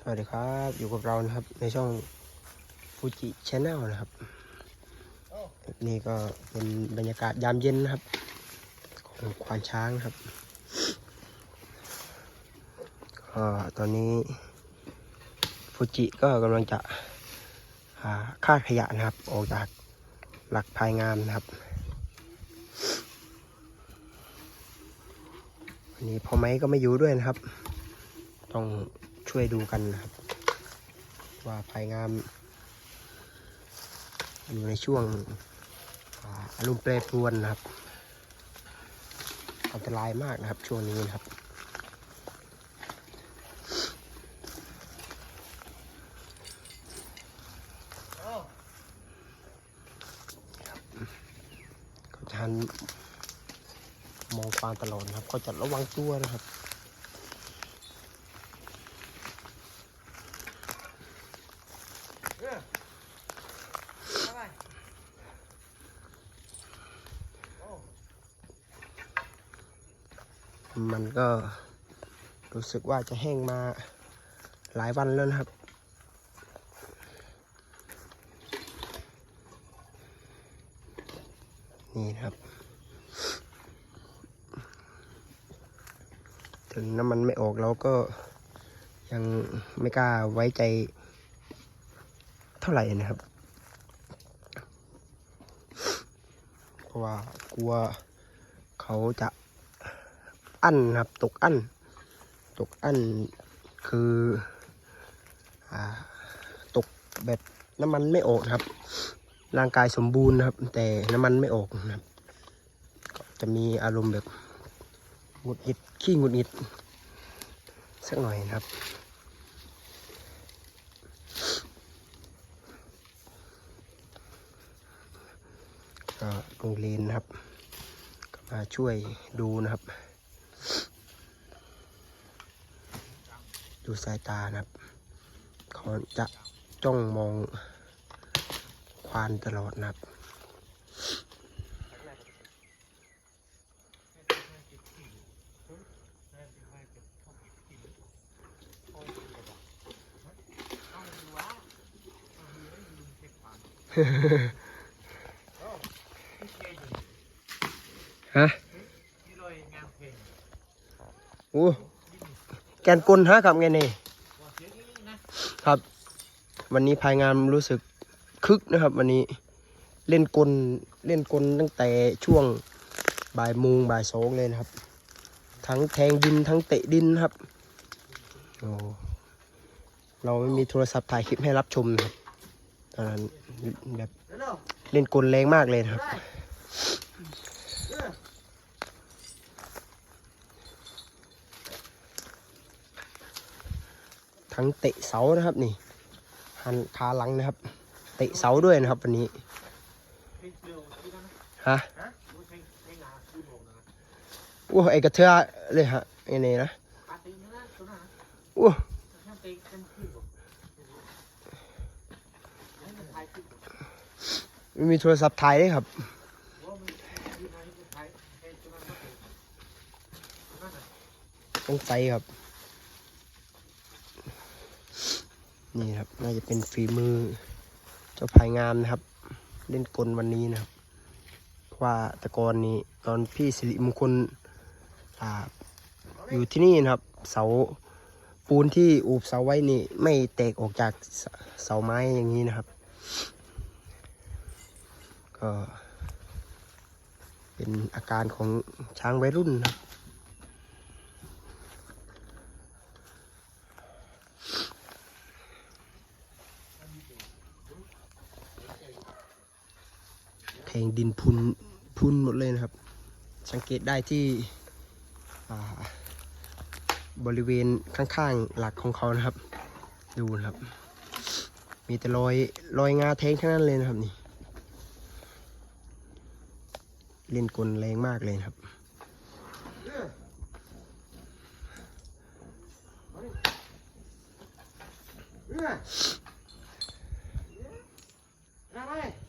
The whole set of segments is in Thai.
สวัสดีครับ อยู่กับเรานะครับ ในช่องฟูจิชาแนลนะครับ นี่ก็เป็นบรรยากาศยามเย็นนะครับ ของควานช้างนะครับก็ตอนนี้ฟูจิก็กำลังจะหาคาดขยะนะครับ ออกจากหลักภายงามนะครับวันนี้พอไม้ก็ไม่อยู่ด้วยนะครับ ต้อง ช่วยดูกันนะครับ ว่าภายงาม อยู่ในช่วงอารมณ์แปรปรวนนะครับ อันตรายมากนะครับช่วงนี้นะครับก็จะหันมองฟานตลอดนะครับ ก็จะระวังตัวนะครับ มันก็รู้สึกว่าจะแห้งมาหลายวันแล้วนะครับ นี่ครับ ถึงน้ำมันไม่ออกเราก็ยังไม่กล้าไว้ใจ ท่าไหร่นะครับ เพราะว่ากลัวเขาจะอั้นนะครับตกอั้น ตกอั้นคือตกแบบน้ำมันไม่ออกนะครับ ร่างกายสมบูรณ์นะครับ แต่น้ำมันไม่ออกนะครับ จะมีอารมณ์แบบหงุดหงิดขี้หงุดหงิดสักหน่อยนะครับ ก็โรงเรียนนะครับ ก็มาช่วยดูนะครับ ดูสายตานะครับเขาจะจ้องมองควานตลอดนะครับฮ ฮะโอ้แกนกลฮะครับไงนี่ครับ วันนี้ภายงานรู้สึกคึกนะครับ วันนี้เล่นกลเล่นกลตั้งแต่ช่วงบ่ายโมงบ่ายสองเลยนะครับ ทั้งแทงดินทั้งเตะดินครับโอ้เราไม่มีโทรศัพท์ถ่ายคลิปให้รับชมนะครับตอนนั้นแบบเล่นกลแรงมากเลยนะครับ ทั้งเตะเสานะครับนี่หันขาหลังนะครับ เตะเสาด้วยนะครับวันนี้ฮะโอ้ไอกระเทือเลยฮะไอ้นี่นะโอ้มีโทรศัพท์ถ่ายเลยครับต้องใส่ครับ นี่ครับ น่าจะเป็นฝีมือ เจ้าพายงามนะครับ เล่นกลวันนี้นะครับเพราะว่าตะกอนนี้ตอนพี่สิริมงคลอ่าอยู่ที่นี่นะครับ เสาปูนที่อูบเสาไว้นี่ ไม่แตกออกจากเสาไม้อย่างนี้นะครับ ก็เป็นอาการของช้างวัยรุ่นนะครับ แทงดินพุนพุนหมดเลยนะครับ สังเกตได้ที่บริเวณข้างๆหลักของเขานะครับ ดูนะครับ มีแต่รอยรอยงาแทงทั้งนั้นเลยนะครับนี่ เล่นกลแรงมากเลยครับน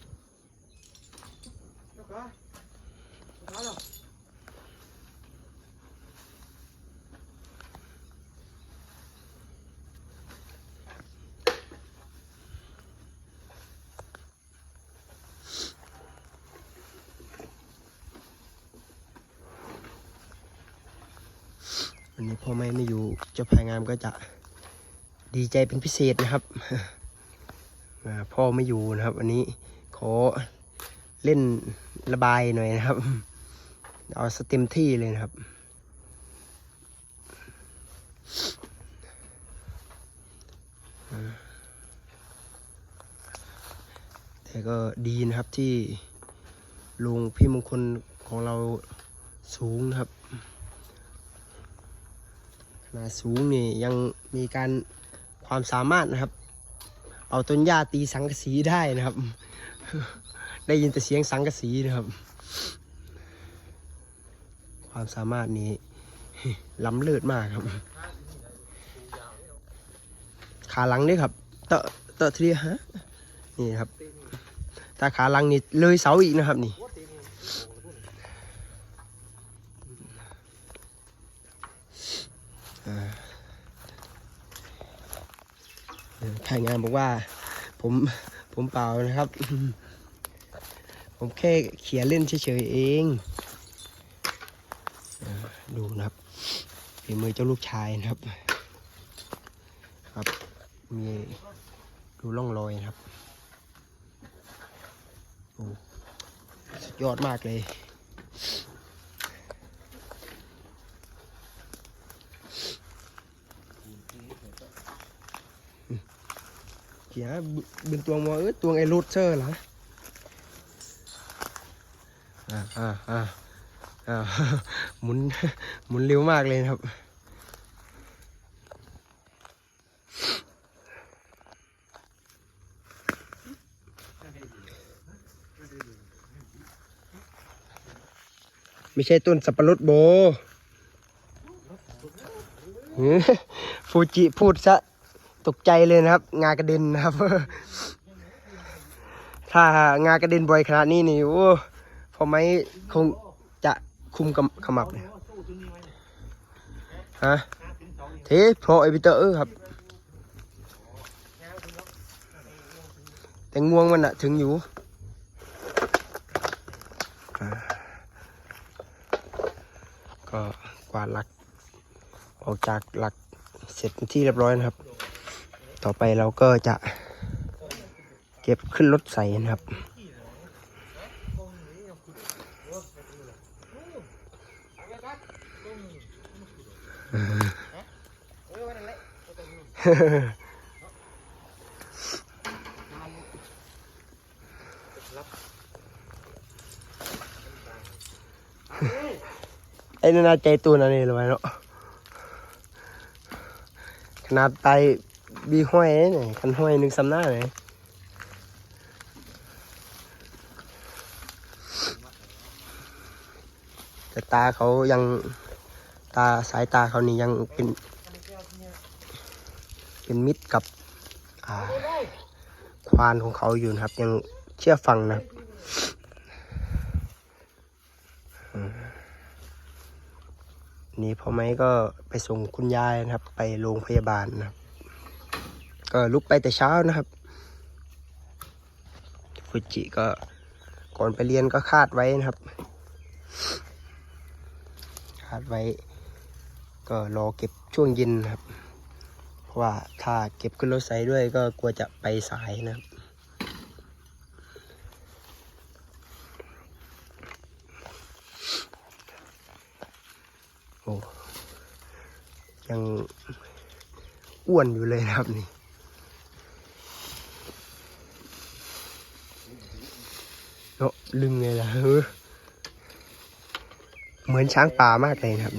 วันนี้พ่อแม่ไม่อยู่เจ้าพายงามก็จะดีใจเป็นพิเศษนะครับพ่อไม่อยู่นะครับ วันนี้ขอเล่นระบายหน่อยนะครับ เอาสเต็มที่เลยนะครับแต่ก็ดีนะครับที่ลุงพี่มงคลของเราสูงนะครับ ขนาสูงนี่ยังมีการความสามารถนะครับ เอาต้นหญ้าตีสังกะสีได้นะครับ ได้ยินแต่เสียงสังกะสีนะครับ ความสามารถนี้ล้ำเลิศมากครับ ขาหลังด้วยครับ เตอะเตอะเทียฮะนี่ครับ ถ้าขาหลังนี่เลยเสาอีกนะครับนี่ ถ่ายงานบอกว่า ผมผมเปล่านะครับ ผมแค่เขียนเล่นเฉยๆเอง ดูนะครับฝีมือเจ้าลูกชายนะครับ ครับ มีดูร่องรอยนะครับโอ้สุดยอดมากเลย เขียบึนตัวมัวเอ้ยตัวไอ้รูดเซอร์เหรออ่าอ่าอ่าอ่าหมุนหมุนเร็วมากเลยครับไม่ใช่ต้นสับปะรดโบฟูจิพูดซะ ตกใจเลยนะครับ งากระเด็นนะครับ ถ้างากระเด็นบ่อยขนาดนี้นี่โอ้พอไหมคงจะคุมกำขมับเลยฮะเทโปรเอวิเตอร์ครับ แต่งวงมันอะถึงอยู่ก็กวาดหลัก ออกจากหลักเสร็จที่เรียบร้อยนะครับ ต่อไปเราก็จะเก็บขึ้นรถใส่นะครับ ไอ้นาใจตัวนั่นนี่หรืองเนาะขนาดไต บีห้อยนี่คันห้อยหนึ่งสำหน้าเลยแต่ตาเขายังตาสายตาเขานี่ยังเป็น เป็นมิตรกับควานของเขาอยู่นะครับ ยังเชื่อฟังนะครับนี่พ่อไม้ก็ไปส่งคุณยายนะครับ ไปโรงพยาบาลนะครับ ก็ลุกไปแต่เช้านะครับฟูจิก็ก่อนไปเรียนก็คาดไว้นะครับ คาดไว้ ก็รอเก็บช่วงเย็นนะครับ เพราะว่าถ้าเก็บขึ้นรถไซด้วยก็กลัวจะไปสายนะครับโอ้ยังอ้วนอยู่เลยนะครับนี่ เนาะลึงเลยล่ะเฮ้อเหมือนช้างป่ามากเลยนะครับ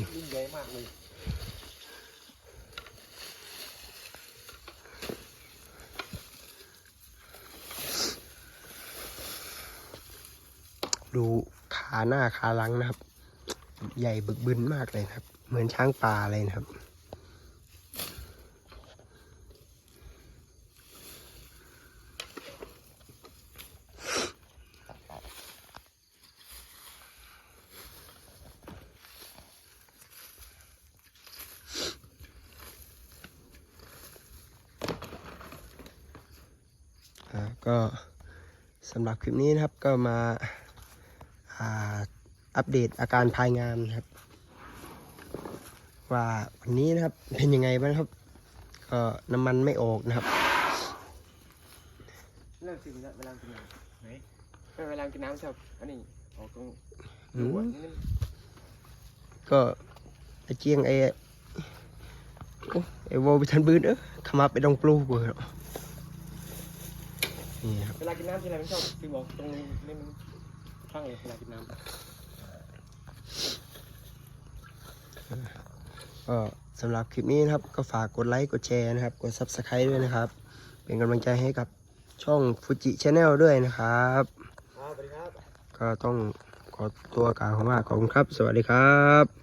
ดูขาหน้าขาหลังนะครับ ใหญ่บึกบึนมากเลยครับ เหมือนช้างป่าเลยนะครับ ก็สำหรับคลิปนี้นะครับก็มาอ่าอัปเดตอาการภายงานนะครับ ว่าวันนี้นะครับเป็นยังไงบ้างครับ ก็น้ำมันไม่ออกนะครับเลิกสิเวลากินน้ำไหนเวลากินน้ำชอบอันนี้ออกตรงอืหัวมนิดนึงก็ไอเจียงไอโอ้ไอโวไปทันบืนเออขมาไปดองปลูกเบอร์ นี่ครับเวลากินน้ำที่ไรมันชอบคือบอกตรงนี้นี่มันข้างเลยเวลากินน้ำก็สำหรับคลิปนี้นะครับ ก็ฝากกดไลค์กดแชร์นะครับ กด subscribe ด้วยนะครับ เป็นกำลังใจให้กับช่องฟูจิชาแนลด้วยนะครับครับสวัสดีครับก็ต้องขอตัวกล่าวคำว่าขอบคุณครับ สวัสดีครับ